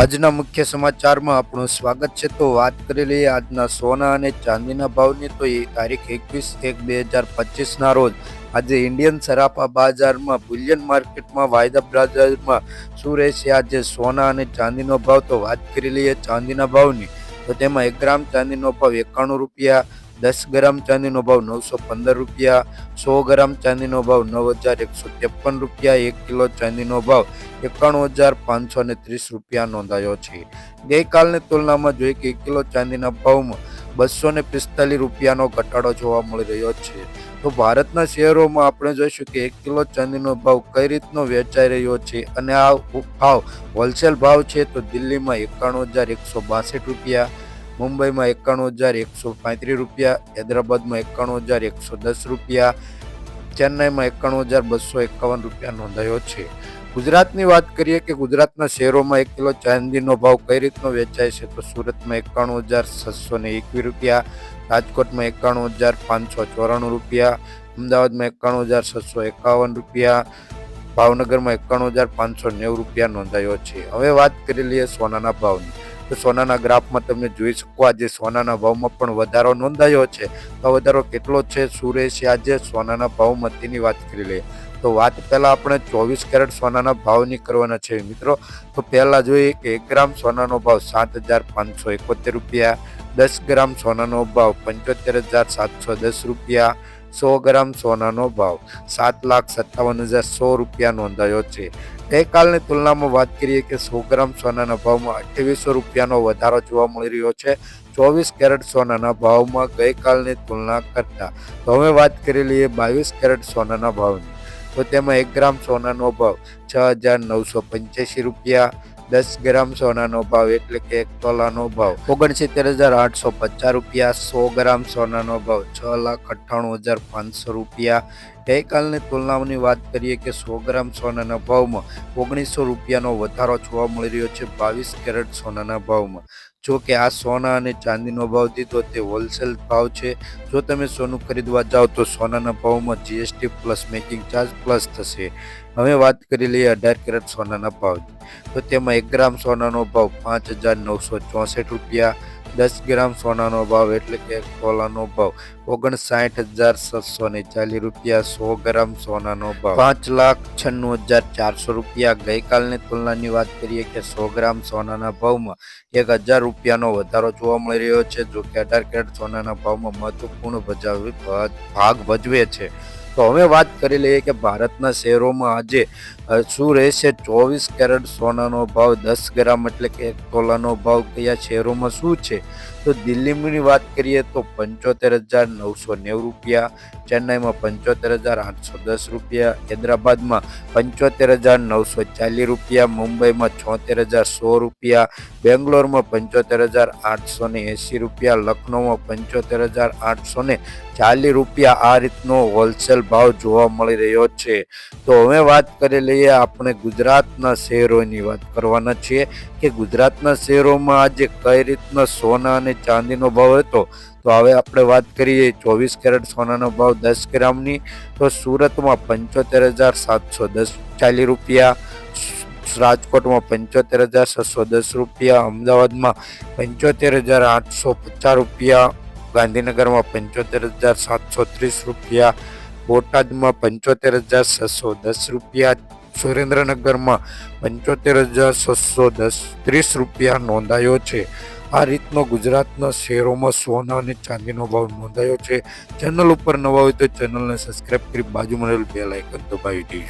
આજના મુખ્ય સમાચારમાં આપણું સ્વાગત છે. તો વાત કરી લઈએ આજના સોના અને ચાંદીના ભાવની. તો એ તારીખ એકવીસ એક બે હજાર પચીસના રોજ આજે ઇન્ડિયન સરાફા બજારમાં, બુલિયન માર્કેટમાં, વાયદા બજારમાં શું રહેશે? આજે સોના અને ચાંદીનો ભાવ. તો વાત કરી લઈએ ચાંદીના ભાવની. તો તેમાં એક ગ્રામ ચાંદીનો ભાવ એકાણું રૂપિયા દસ ગ્રામ ચાંદીનો ભાવ નવસો પંદર રૂપિયા, સો ગ્રામ ચાંદીનો ભાવ નવ હજાર એકસો ત્રેપન રૂપિયા, એક કિલો ચાંદીનો ભાવ એકાણું હજાર પાંચસો ને ત્રીસ રૂપિયા નોંધાયો છે. ગઈકાલની તુલનામાં જોઈએ કે એક કિલો ચાંદીના ભાવમાં બસો ને પિસ્તાલીસ રૂપિયાનો ઘટાડો જોવા મળી રહ્યો છે. તો ભારતના શહેરોમાં આપણે જોઈશું કે એક કિલો ચાંદીનો ભાવ કઈ રીતનો વેચાઈ રહ્યો છે અને આ ભાવ હોલસેલ ભાવ છે તો દિલ્હીમાં એકાણું હજાર એકસો બાસઠ રૂપિયા મુંબઈમાં એકાણું હજાર એકસો પાંત્રીસ રૂપિયા, હૈદરાબાદમાં એકાણું હજાર એકસો દસ રૂપિયા, ચેન્નાઈમાં એકાણું હજાર બસો એકાવન રૂપિયા નોંધાયો છે. ગુજરાતની વાત કરીએ કે ગુજરાતના શહેરોમાં એક કિલો ચાંદીનો ભાવ કઈ રીતનો વેચાય છે? તો સુરતમાં એકાણું હજાર છસો ને એકવીસ રૂપિયા, રાજકોટમાં એકાણું હજાર પાંચસો ચોરાણું રૂપિયા, અમદાવાદમાં એકાણું હજાર છસો એકાવન રૂપિયા, ભાવનગરમાં એકાણું હજાર પાંચસો નેવું રૂપિયા નોંધાયો છે. હવે વાત કરી લઈએ સોનાના ભાવની. તો સોનાના ગ્રાફમાં તમે જોઈ શકો આજે સોનાના ભાવમાં પણ વધારો નોંધાયો છે. તો વધારો કેટલો છે? સુરેશ આજે સોનાના ભાવ તેની વાત કરી લઈએ. તો વાત પહેલાં આપણે ચોવીસ કેરેટ સોનાના ભાવની કરવાના છે મિત્રો. તો પહેલાં જોઈએ કે એક ગ્રામ સોનાનો ભાવ સાત હજાર પાંચસો એકોતેર રૂપિયા, દસ ગ્રામ સોનાનો ભાવ પંચોતેર હજાર સાતસો દસ રૂપિયા, સો ગ્રામ સોનાનો ભાવ સાત લાખ સત્તાવન હજાર સો રૂપિયા નોંધાયો છે. ગઈકાલની તુલનામાં વાત કરીએ કે સો ગ્રામ સોનાના ભાવમાં અઠ્યાવીસો રૂપિયાનો વધારો જોવા મળી રહ્યો છે. ચોવીસ કેરેટ સોનાના ભાવમાં ગઈકાલની તુલના કરતા તો હવે વાત કરી લઈએ બાવીસ કેરેટ સોનાના ભાવની. તો તેમાં એક ગ્રામ સોનાનો ભાવ છ હજાર નવસો પંચ્યાસી રૂપિયા, દસ ગ્રામ સોનાનો ભાવ એટલે કે એક તોલાનો ભાવ ઓગણસિત્તેર હજાર આઠસો પચાસ રૂપિયા, સો ગ્રામ સોનાનો ભાવ છ લાખ અઠ્ઠાણું હજાર પાંચસો રૂપિયા ગઈકાલની તુલનાની વાત કરીએ કે સો ગ્રામ સોનાના ભાવમાં ઓગણીસો રૂપિયાનો વધારો જોવા મળી રહ્યો છે, બાવીસ કેરેટ સોનાના ભાવમાં. જો કે આ સોના અને ચાંદીનો ભાવ દીધો તે હોલસેલ ભાવ છે. જો તમે સોનું ખરીદવા જાઓ તો સોનાના ભાવમાં GST plus making charge plus થશે. હવે વાત કરી લઈએ અઢાર કેરેટ સોનાના ભાવની તો તેમાં એક ગ્રામ સોનાનો ભાવ પાંચ હજાર નવસો ચોસઠ રૂપિયા દસ ગ્રામ સોનાનો ભાવ એટલે કે તોલાનો ભાવ ઓગણસાઠ હજાર સાતસો ને ચાલીસ રૂપિયા, સો ગ્રામ સોનાનો ભાવ પાંચ લાખ છન્નું હજાર ચારસો રૂપિયા. ગઈકાલની તુલનાની વાત કરીએ કે સો ગ્રામ સોનાના ભાવમાં એક હજાર રૂપિયાનો વધારો જોવા મળી રહ્યો છે, જો કે અઢાર કેરેટ સોનાના ભાવમાં મહત્વપૂર્ણ ભજાવી ભાગ ભજવે છે. તો હવે વાત કરી લઈએ કે ભારતના શહેરોમાં આજે શું રહેશે? ચોવીસ કેરેટ સોનાનો ભાવ, દસ ગ્રામ એટલે કે એક તોલાનો ભાવ કયા શહેરોમાં શું છે? તો દિલ્હીની વાત કરીએ તો પંચોતેર હજાર નવસો નેવું રૂપિયા, ચેન્નાઈમાં પંચોતેર હજાર આઠસો દસ રૂપિયા, હૈદરાબાદમાં પંચોતેર હજાર નવસો ચાલીસ રૂપિયા, મુંબઈમાં છોતેર હજાર સો રૂપિયા, બેંગ્લોરમાં પંચોતેર હજાર આઠસો ને એંસી રૂપિયા, લખનૌમાં પંચોતેર હજાર આઠસો ને ચાલીસ રૂપિયા આ રીતનો હોલસેલ ભાવ જોવા મળી રહ્યો છે. તો હવે વાત કરી લઈએ આપણે ગુજરાતના શહેરોની વાત કરવાના છીએ કે ગુજરાતના શહેરોમાં આજે કઈ રીતના સોના અને ચાંદીનો ભાવ હતો? તો હવે આપણે વાત કરીએ ચોવીસ કેરેટ સોનાનો ભાવ દસ ગ્રામની. તો સુરતમાં પંચોતેર હજાર સાતસો દસ ચાલીસ રૂપિયા. રાજકોટમાં પંચોતેર હજાર છસો દસ રૂપિયા. અમદાવાદમાં પંચોતેર હજાર આઠસો પચાસ રૂપિયા. ગાંધીનગરમાં પંચોતેર હજાર સાતસો ત્રીસ રૂપિયા. બોટાદમાં પંચોતેર હજાર છસો દસ રૂપિયા. સુરેન્દ્રનગરમાં પંચોતેર હજાર છસો દસ, ત્રીસ રૂપિયા નોંધાયો છે. આ રીતનો ગુજરાતના શહેરોમાં સોના અને ચાંદીનો ભાવ નોંધાયો છે. ચેનલ ઉપર નવા હોય તો ચેનલને સબસ્ક્રાઈબ કરી બાજુમાં રહેલ બે લાઇકન દબાવી દેજો.